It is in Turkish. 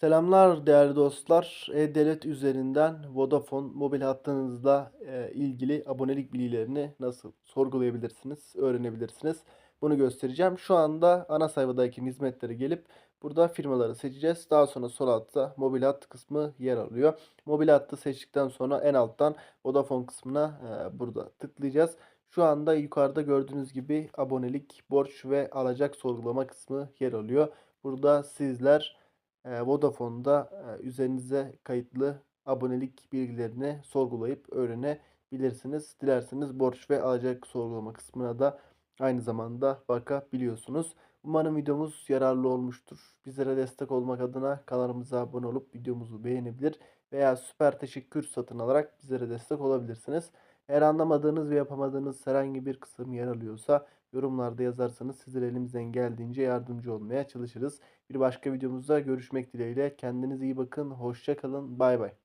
Selamlar değerli dostlar. E-Devlet üzerinden Vodafone mobil hattınızla e, ilgili abonelik bilgilerini nasıl sorgulayabilirsiniz, öğrenebilirsiniz. Bunu göstereceğim. Şu anda ana sayfadaki hizmetlere gelip burada firmaları seçeceğiz. Daha sonra sol altta mobil hat kısmı yer alıyor. Mobil hattı seçtikten sonra en alttan Vodafone kısmına e, burada tıklayacağız. Şu anda yukarıda gördüğünüz gibi abonelik, borç ve alacak sorgulama kısmı yer alıyor. Burada sizler Vodafone'da, üzerinize kayıtlı abonelik bilgilerini sorgulayıp öğrenebilirsiniz. Dilerseniz borç ve alacak sorgulama kısmına da aynı zamanda bakabiliyorsunuz. Umarım videomuz yararlı olmuştur. Bizlere destek olmak adına kanalımıza abone olup videomuzu beğenebilir veya süper teşekkür satın alarak bizlere destek olabilirsiniz. Eğer anlamadığınız ve yapamadığınız herhangi bir kısım yer alıyorsa yorumlarda yazarsanız sizlere elimizden geldiğince yardımcı olmaya çalışırız. Bir başka videomuzda görüşmek dileğiyle. Kendinize iyi bakın. Hoşça kalın. Bay bay.